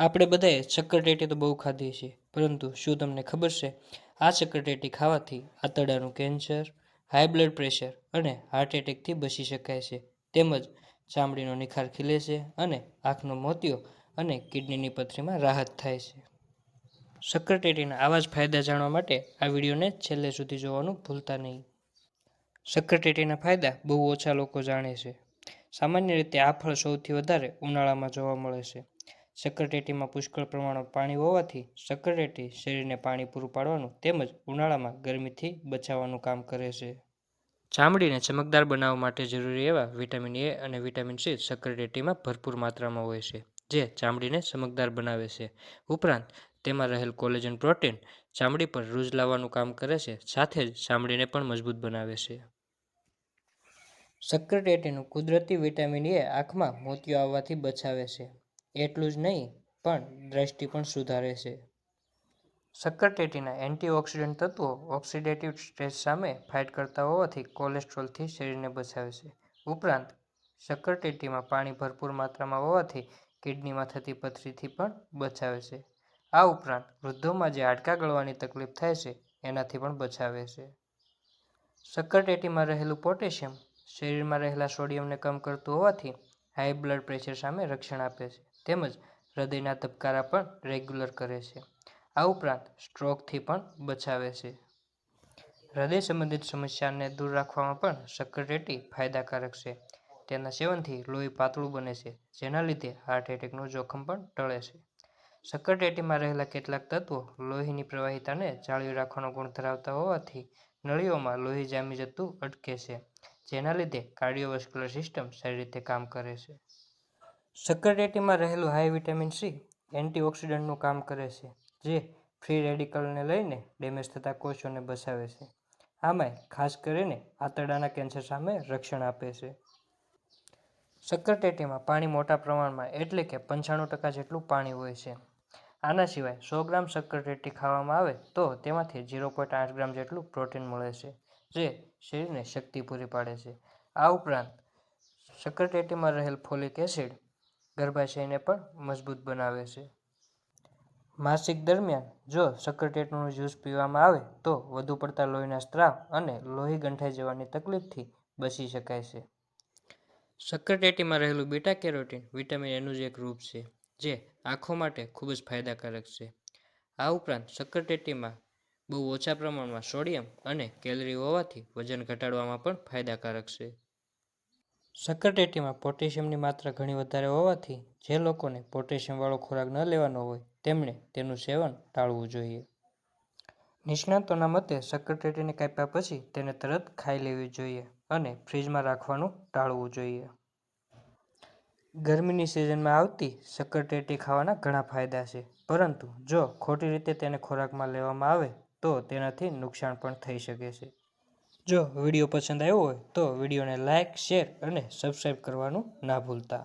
આપણે બધાએ શક્કરટેટી તો બહુ ખાધી છે. પરંતુ શું તમને ખબર છે? આ શક્કરટેટી ખાવાથી આંતરડાનું કેન્સર, હાઈ બ્લડ પ્રેશર અને હાર્ટ એટેકથી બચી શકાય છે. તેમજ ચામડીનો નિખાર ખીલે છે અને આંખનો મોતિયો અને કિડનીની પથરીમાં રાહત થાય છે. શક્કરટેટીના આવા જ ફાયદા જાણવા માટે આ વિડીયોને છેલ્લે સુધી જોવાનું ભૂલતા નહીં. શક્કરટેટીના ફાયદા બહુ ઓછા લોકો જાણે છે. સામાન્ય રીતે આ ફળ સૌથી વધારે ઉનાળામાં જોવા મળે છે. શક્કરટેટીમાં પુષ્કળ પ્રમાણમાં પાણી હોવાથી સક્કરટેટી શરીરને પાણી પૂરું પાડવાનું તેમજ ઉનાળામાં ગરમીથી બચાવવાનું કામ કરે છે. ચામડીને ચમકદાર બનાવવા માટે જરૂરી એવા વિટામિન એ અને વિટામિન સી સક્કરટેટીમાં ભરપૂર માત્રામાં હોય છે, જે ચામડીને ચમકદાર બનાવે છે. ઉપરાંત, તેમાં રહેલ કોલેજન પ્રોટીન ચામડી પર રૂઝ લાવવાનું કામ કરે છે, સાથે જ ચામડીને પણ મજબૂત બનાવે છે. સક્કરટેટીનું કુદરતી વિટામિન એ આંખમાં મોતિયો આવવાથી બચાવે છે. એટલું જ નહીં, પણ દ્રષ્ટિ પણ સુધારે છે. શક્કરટેટીના એન્ટીઓક્સિડન્ટ તત્વો ઓક્સિડેટિવ સ્ટ્રેસ સામે ફાઇટ કરતા હોવાથી કોલેસ્ટ્રોલથી શરીરને બચાવે છે. ઉપરાંત, શક્કરટેટીમાં પાણી ભરપૂર માત્રામાં હોવાથી કિડનીમાં થતી પથરીથી પણ બચાવે છે. આ ઉપરાંત, વૃદ્ધોમાં જે હાડકાં ગળવાની તકલીફ થાય છે, એનાથી પણ બચાવે છે. શક્કરટેટીમાં રહેલું પોટેશિયમ શરીરમાં રહેલા સોડિયમને કમ કરતું હોવાથી હાઈ બ્લડ પ્રેશર સામે રક્ષણ આપે છે. તેમજ હૃદયના ધબકારા પણ રેગ્યુલર કરે છે. આ ઉપરાંત સ્ટ્રોકથી પણ બચાવે છે. હૃદય સંબંધિત સમસ્યાને દૂર રાખવામાં પણ શક્કરટેટી ફાયદાકારક છે. તેના સેવનથી લોહી પાતળું બને છે, જેના લીધે હાર્ટ એટેકનું જોખમ પણ ટળે છે. શક્કરટેટીમાં રહેલા કેટલાક તત્વો લોહીની પ્રવાહિતાને જાળવી રાખવાનો ગુણ ધરાવતા હોવાથી નળીઓમાં લોહી જામી જતું અટકે છે, જેના લીધે કાર્ડિયોવેસ્ક્યુલર સિસ્ટમ સારી રીતે કામ કરે છે. શક્કરટેટીમાં રહેલું હાઈ વિટામિન સી એન્ટીઓક્સિડન્ટનું કામ કરે છે, જે ફ્રી રેડિકલને લઈને ડેમેજ થતા કોષોને બચાવે છે. આમાંય ખાસ કરીને આંતરડાના કેન્સર સામે રક્ષણ આપે છે. શક્કરટેટીમાં પાણી મોટા પ્રમાણમાં એટલે કે પંચાણું ટકા જેટલું પાણી હોય છે. આના સિવાય સો ગ્રામ સક્કરટેટી ખાવામાં આવે તો તેમાંથી ઝીરો પોઈન્ટ આઠ ગ્રામ જેટલું પ્રોટીન મળે છે, જે શરીરને શક્તિ પૂરી પાડે છે. આ ઉપરાંત સક્કરટેટીમાં રહેલ ફોલિક એસિડ ગર્ભાશયને પણ મજબૂત બનાવે છે. માસિક દરમિયાન જો સક્કરટેટનું જ્યુસ પીવામાં આવે તો વધુ પડતા લોહીના સ્ત્રાવ અને લોહી ગંઠાઈ જવાની તકલીફથી બચી શકાય છે. શક્કરટેટીમાં રહેલું બીટા કેરોટીન વિટામિન એનું જ એક રૂપ છે, જે આંખો માટે ખૂબ જ ફાયદાકારક છે. આ ઉપરાંત સક્કરટેટીમાં બહુ ઓછા પ્રમાણમાં સોડિયમ અને કેલરી હોવાથી વજન ઘટાડવામાં પણ ફાયદાકારક છે. શક્કરટેટીમાં પોટેશિયમની માત્રા ઘણી વધારે હોવાથી જે લોકોને પોટેશિયમવાળો ખોરાક ન લેવાનો હોય, તેમણે તેનું સેવન ટાળવું જોઈએ. નિષ્ણાતોના મતે શક્કરટેટીને કાપ્યા પછી તેને તરત ખાઈ લેવી જોઈએ અને ફ્રીજમાં રાખવાનું ટાળવું જોઈએ. ગરમીની સિઝનમાં આવતી શક્કરટેટી ખાવાના ઘણા ફાયદા છે, પરંતુ જો ખોટી રીતે તેને ખોરાકમાં લેવામાં આવે તો તેનાથી નુકસાન પણ થઈ શકે છે. જો વીડિયો પસંદ આવ્યો હોય તો વિડીયોને લાઇક શેર અને સબસ્ક્રાઈબ કરવાનું ના ભૂલતા.